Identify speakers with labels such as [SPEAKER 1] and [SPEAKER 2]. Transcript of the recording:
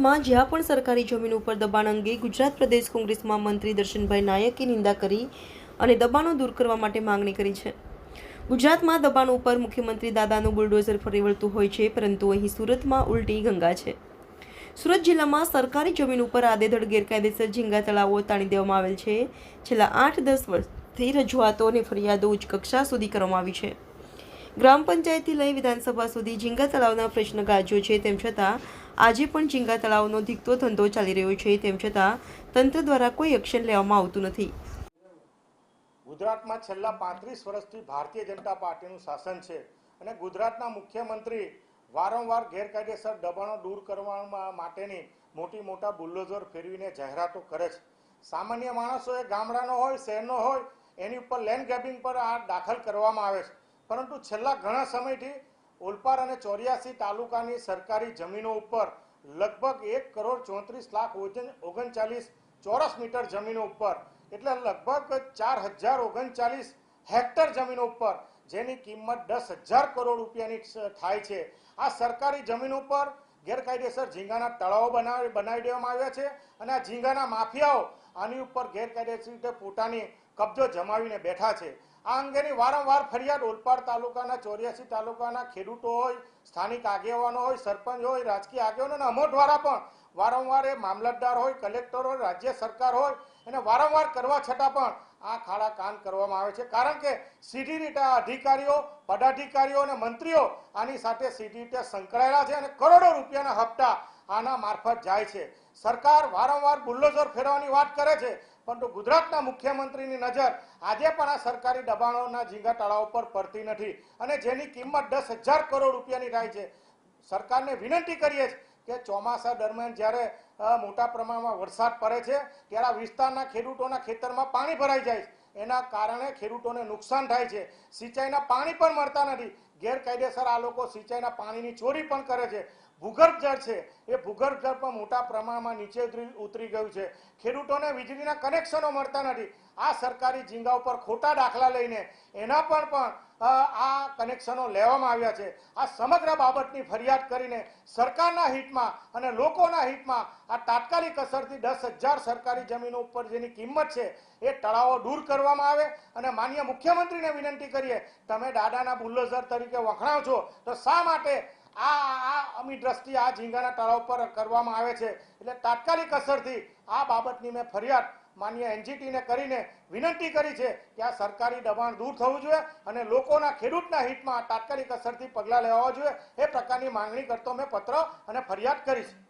[SPEAKER 1] ગુજરાતમાં જ્યાં પણ સરકારી જમીન ઉપર દબાણ અંગે ગુજરાત પ્રદેશ કોંગ્રેસમાં મંત્રી દર્શનભાઈ નાયકે નિંદા કરી અને દબાણો દૂર કરવા માટે માંગણી કરી છે. ગુજરાતમાં દબાણ ઉપર મુખ્યમંત્રી દાદાનું બુલડોઝર ફરી વળતું હોય છે, પરંતુ અહીં સુરતમાં ઉલટી ગંગા છે. સુરત જિલ્લામાં સરકારી જમીન ઉપર આદેધડ ગેરકાયદેસર ઝીંગા તળાવો તાણી દેવામાં આવેલ છે. છેલ્લા આઠ દસ વર્ષથી રજૂઆતો અને ફરિયાદો ઉચ્ચ કક્ષા સુધી કરવામાં આવી છે. ગ્રામ પંચાયતથી લઈ વિધાનસભા સુધી ઝીંગા તળાવના પ્રશ્ન ગાજ્યો છે, તેમ છતાં આજે પણ ચિંગા તળાવનો ધીકતો ધંધો ચાલી રહ્યો છે, તેમ છતાં તંત્ર દ્વારા કોઈ એક્શન લેવામાં આવતું નથી.
[SPEAKER 2] ગુજરાતમાં છેલ્લા પાંત્રીસ વર્ષથી ભારતીય જનતા પાર્ટીનું શાસન છે અને ગુજરાતના મુખ્યમંત્રી વારંવાર ગેરકાયદેસર દબાણો દૂર કરવા માટેની મોટી મોટા બુલ્ડોઝર ફેરવીને જાહેરાતો કરે છે. સામાન્ય માણસોએ ગામડાનો હોય, શહેરનો હોય, એની ઉપર લેન્ડ ગ્રેબિંગ પર આ દાખલ કરવામાં આવે છે. પરંતુ છેલ્લા ઘણા સમયથી ઓલપાડ અને ચોર્યાસી તાલુકાની સરકારી જમીનો ઉપર લગભગ એક કરોડ ચોત્રીસ લાખ ઓગણ- ઓગણચાલીસ ચોરસ મીટર જમીનો ઉપર, એટલે લગભગ ચાર હજાર ઓગણચાલીસ હેક્ટર જમીનો ઉપર, જેની કિંમત દસ હજાર કરોડ રૂપિયાની થાય છે. આ સરકારી જમીન ઉપર ગેરકાયદેસર ઝીંગાના તળાવો બનાવી બનાવી દેવામાં આવ્યા છે અને આ ઝીંગાના માફિયાઓ આની ઉપર ગેરકાયદેસર રીતે પોતાની કબજો જમાવીને બેઠા છે. આ અંગેની વારંવાર ફરિયાદ ઓલપાડ તાલુકાના ચોર્યાસી તાલુકાના ખેડૂતો હોય, સ્થાનિક આગેવાનો હોય, સરપંચ હોય, રાજકીય આગેવાનો અમો દ્વારા પણ વારંવાર એ મામલતદાર હોય, કલેક્ટર હોય, રાજ્ય સરકાર હોય એને વારંવાર કરવા છતાં પણ આ ખાડા કાન કરવામાં આવે છે. કારણ કે સીધી રીતે અધિકારીઓ, પદાધિકારીઓ અને મંત્રીઓ આની સાથે સીધી રીતે સંકળાયેલા છે અને કરોડો રૂપિયાના હપ્તા આના મારફત જાય છે. સરકાર વારંવાર બુલ્ડોઝર ફેરવાની વાત કરે છે, પરંતુ ગુજરાતના મુખ્યમંત્રીની નજર આજે પણ આ સરકારી દબાણોના ઝીંગા તળાવ પર પડતી નથી અને જેની કિંમત દસ હજાર કરોડ રૂપિયાની થાય છે. સરકારને વિનંતી કરીએ છીએ કે ચોમાસા દરમિયાન જ્યારે મોટા પ્રમાણમાં વરસાદ પડે છે, ત્યારે વિસ્તારના ખેડૂતોના ખેતરમાં પાણી ભરાઈ જાય છે. એના કારણે ખેડૂતોને નુકસાન થાય છે. સિંચાઈના પાણી પણ મળતા નથી. ગેરકાયદેસર આ લોકો સિંચાઈના પાણીની ચોરી પણ કરે છે. ભૂગર્ભ જળ છે. એ ભૂગર્ભ જળ પણ મોટા પ્રમાણમાં નીચે ઉતરી ગયું છે. ખેડૂતોને વીજળીના કનેક્શનો મળતા નથી. આ સરકારી ઝીંગા ઉપર ખોટા દાખલા લઈને એના પણ આ કનેક્શનો લેવામાં આવ્યા છે. આ સમગ્ર બાબતની ફરિયાદ કરીને સરકારના હિતમાં અને લોકોના હિતમાં આ તાત્કાલિક અસરથી દસ હજાર સરકારી જમીનો ઉપર જેની કિંમત છે, એ તળાવો દૂર કરવામાં આવે અને માન્ય મુખ્યમંત્રીને વિનંતી કરીએ, તમે દાદાના બુલ્ડોઝર તરીકે વખણાવ છો, તો શા માટે આ આ અમી દ્રષ્ટિ આ ઝીંગાના તળાવ પર કરવામાં આવે છે? એટલે તાત્કાલિક અસરથી આ બાબતની મેં ફરિયાદ માન્ય એનજીટીને કરીને વિનંતી કરી છે કે આ સરકારી દબાણ દૂર થવું જોઈએ અને લોકોના ખેડૂતના હિતમાં તાત્કાલિક અસરથી પગલાં લેવા જોઈએ. એ પ્રકારની માંગણી કરતો મેં પત્ર અને ફરિયાદ કરી છે.